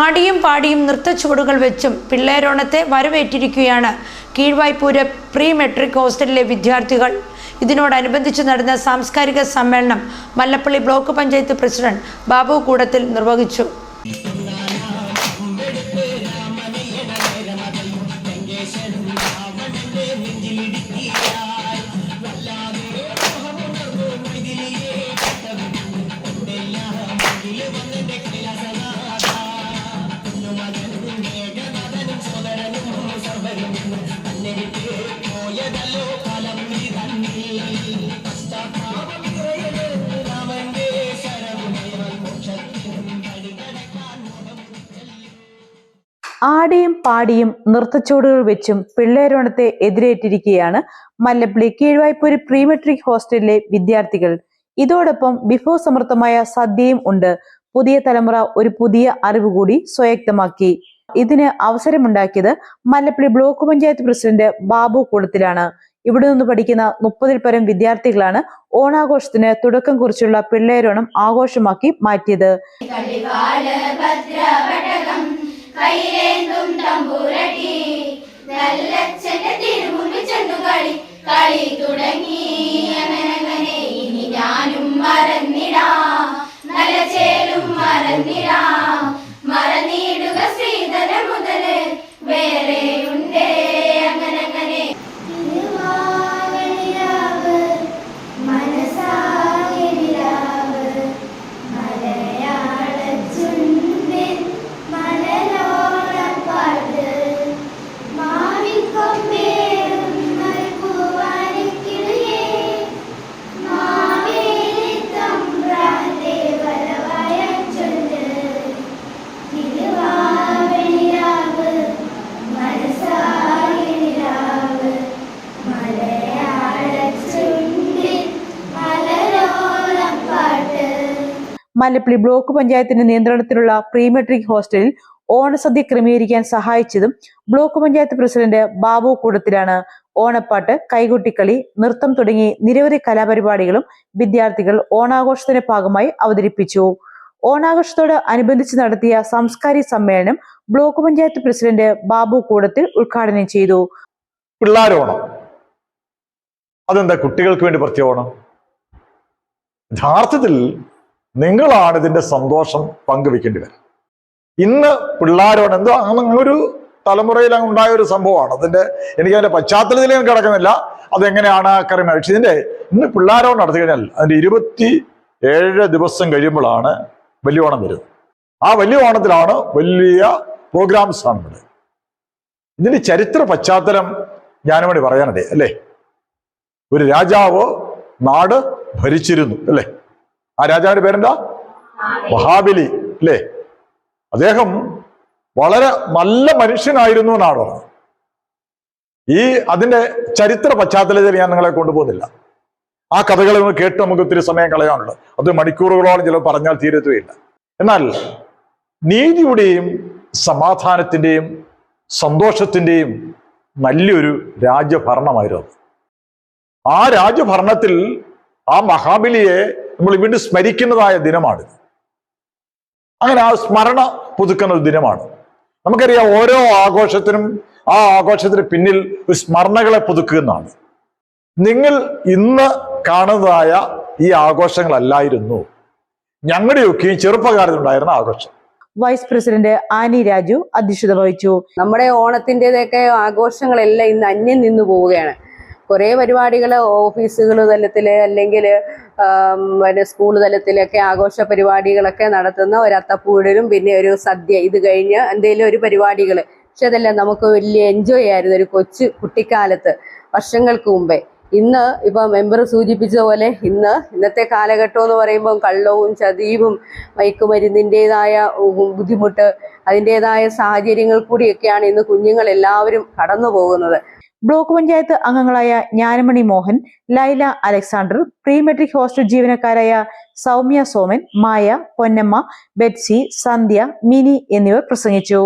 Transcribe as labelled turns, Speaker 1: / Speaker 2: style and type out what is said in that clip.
Speaker 1: ആടിയും പാടിയും നൃത്തച്ചുവടുകൾ വെച്ചും പിള്ളേരോണത്തെ വരവേറ്റിരിക്കുകയാണ് കീഴ്വായ്പൂര് പ്രീ മെട്രിക് ഹോസ്റ്റലിലെ വിദ്യാർത്ഥികൾ. ഇതിനോടനുബന്ധിച്ച് നടന്ന സാംസ്കാരിക സമ്മേളനം മല്ലപ്പള്ളി ബ്ലോക്ക് പഞ്ചായത്ത് പ്രസിഡന്റ് ബാബു കൂടത്തിൽ നിർവഹിച്ചു.
Speaker 2: ആടിയും പാടിയും നൃത്തച്ചുവടുകൾ വെച്ചും പിള്ളേരോണത്തെ എതിരേറ്റിരിക്കുകയാണ് മല്ലപ്പള്ളി കീഴ്വായ്പൂര് പ്രീമെട്രിക് ഹോസ്റ്റലിലെ വിദ്യാർത്ഥികൾ. ഇതോടൊപ്പം ബിഫോർ സമൃദ്ധമായ സദ്യയും ഉണ്ട്. പുതിയ തലമുറ ഒരു പുതിയ അറിവ് കൂടി സ്വയക്തമാക്കി. ഇതിന് അവസരമുണ്ടാക്കിയത് മല്ലപ്പള്ളി ബ്ലോക്ക് പഞ്ചായത്ത് പ്രസിഡന്റ് ബാബു കൂടത്തിലാണ്. ഇവിടെ നിന്ന് പഠിക്കുന്ന മുപ്പതിൽ പരം വിദ്യാർത്ഥികളാണ് ഓണാഘോഷത്തിന് തുടക്കം കുറിച്ചുള്ള പിള്ളേരോണം ആഘോഷമാക്കി മാറ്റിയത്.
Speaker 3: കൈരേന്തും തമ്പുരട്ടി നല്ലച്ഛന്റെ തിരുമുമ്പിൽ ചെന്നു കളി കളി തുടങ്ങി. അങ്ങനെ ഇനി ഞാനും മറന്നിടാ. നല്ല ചേലും മറന്നിടാ. മറന്നിടുക ശ്രീധര മുതൽ വേറെയുണ്ടേ
Speaker 2: മല്ലപ്പള്ളി ബ്ലോക്ക് പഞ്ചായത്തിന്റെ നിയന്ത്രണത്തിലുള്ള പ്രീമെട്രിക് ഹോസ്റ്റലിൽ ഓണസദ്യ ക്രമീകരിക്കാൻ സഹായിച്ചതും ബ്ലോക്ക് പഞ്ചായത്ത് പ്രസിഡന്റ് ബാബു കൂടത്തിലാണ്. ഓണപ്പാട്ട് കൈകൊട്ടിക്കളി നൃത്തം തുടങ്ങി നിരവധി കലാപരിപാടികളും വിദ്യാർത്ഥികൾ ഓണാഘോഷത്തിന്റെ ഭാഗമായി അവതരിപ്പിച്ചു. ഓണാഘോഷത്തോട് അനുബന്ധിച്ച് നടത്തിയ സാംസ്കാരിക സമ്മേളനം ബ്ലോക്ക് പഞ്ചായത്ത് പ്രസിഡന്റ് ബാബു കൂടത്തിൽ ഉദ്ഘാടനം ചെയ്തു.
Speaker 4: പിള്ളാരോണം അതെന്താ കുട്ടികൾക്ക് വേണ്ടി പ്രത്യേക ഓണം? യഥാർത്ഥത്തിൽ നിങ്ങളാണ് ഇതിന്റെ സന്തോഷം പങ്കുവെക്കേണ്ടി വരും. ഇന്ന് പിള്ളേരോട് എന്തോ അങ്ങനെ ഒരു തലമുറയിൽ ഉണ്ടായ ഒരു സംഭവമാണ്. അതിന്റെ എനിക്ക് അതിന്റെ പശ്ചാത്തലത്തിൽ ഞാൻ കിടക്കുന്നില്ല. അതെങ്ങനെയാണ് കറി പക്ഷെ ഇതിന്റെ ഇന്ന് പിള്ളേരോട് നടത്തി കഴിഞ്ഞാൽ അതിന്റെ ഇരുപത്തി ഏഴ് ദിവസം കഴിയുമ്പോഴാണ് വലിയ ഓണം വരുന്നത്. ആ വലിയ ഓണത്തിലാണ് വലിയ പ്രോഗ്രാംസ് കാണുന്നത് ഇതിന്റെ ചരിത്ര പശ്ചാത്തലം ഞാനും വേണ്ടി പറയാനടേ അല്ലേ? ഒരു രാജാവ് നാട് ഭരിച്ചിരുന്നു. അല്ലേ? ആ രാജാവിന്റെ പേരെന്താ? മഹാബലി. അല്ലേ? അദ്ദേഹം വളരെ നല്ല മനുഷ്യനായിരുന്നു എന്നാണ് പറഞ്ഞത്. ഈ അതിന്റെ ചരിത്ര പശ്ചാത്തലത്തിൽ ഞാൻ നിങ്ങളെ കൊണ്ടുപോകുന്നില്ല. ആ കഥകൾ ഒന്ന് കേട്ട് നമുക്ക് ഒത്തിരി സമയം കളയാനുള്ളത് അത് മണിക്കൂറുകളോളം ചിലപ്പോൾ പറഞ്ഞാൽ തീരത്തുകയില്ല. എന്നാൽ നീതിയുടെയും സമാധാനത്തിന്റെയും സന്തോഷത്തിന്റെയും നല്ലൊരു രാജ്യഭരണമായിരുന്നു ആ രാജ്യഭരണത്തിൽ ആ മഹാബലിയെ നമ്മൾ വീണ്ടും സ്മരിക്കുന്നതായ ദിനമാണിത്. അങ്ങനെ ആ സ്മരണ പുതുക്കുന്ന ഒരു ദിനമാണ്. നമുക്കറിയാം ഓരോ ആഘോഷത്തിനും ആ ആഘോഷത്തിന് പിന്നിൽ ഒരു സ്മരണകളെ പുതുക്കുന്നതാണ് നിങ്ങൾ ഇന്ന് കാണുന്നതായ ഈ ആഘോഷങ്ങളല്ലായിരുന്നു. ഞങ്ങളുടെയൊക്കെയും ചെറുപ്പകാലത്തുണ്ടായിരുന്ന ആഘോഷം.
Speaker 2: വൈസ് പ്രസിഡന്റ് ആനി രാജു അധ്യക്ഷത വഹിച്ചു.
Speaker 5: നമ്മുടെ ഓണത്തിന്റെതൊക്കെ ആഘോഷങ്ങളെല്ലാം ഇന്ന് അന്യം നിന്ന് പോവുകയാണ്. കുറേ പരിപാടികൾ ഓഫീസുകൾ തലത്തിൽ അല്ലെങ്കിൽ പിന്നെ സ്കൂൾ തലത്തിലൊക്കെ ആഘോഷ പരിപാടികളൊക്കെ നടത്തുന്ന ഒരു അത്തപ്പൂടലും പിന്നെ ഒരു സദ്യ ഇത് കഴിഞ്ഞ് എന്തെങ്കിലും ഒരു പരിപാടികൾ പക്ഷെ അതെല്ലാം നമുക്ക് വലിയ എൻജോയ് ആയിരുന്നു ഒരു കൊച്ചു കുട്ടിക്കാലത്ത് വർഷങ്ങൾക്ക് മുമ്പേ. ഇന്ന് ഇപ്പം മെമ്പർ സൂചിപ്പിച്ച പോലെ ഇന്ന് ഇന്നത്തെ കാലഘട്ടം എന്ന് പറയുമ്പം കള്ളവും ചതിയും മയക്കുമരുന്നിന്റെതായ ബുദ്ധിമുട്ട് അതിന്റെതായ സാഹചര്യങ്ങൾ കൂടിയൊക്കെയാണ് ഇന്ന് കുഞ്ഞുങ്ങൾ എല്ലാവരും കടന്നു പോകുന്നത്
Speaker 2: ബ്ലോക്ക് പഞ്ചായത്ത് അംഗങ്ങളായ Jnanamani Mohan Laila Alexander pre matric hostel ജീവനക്കാരായ Soumya Soman Maya Ponnamma Betsy Sandhya Mini എന്നിവർ പ്രസംഗിച്ചു.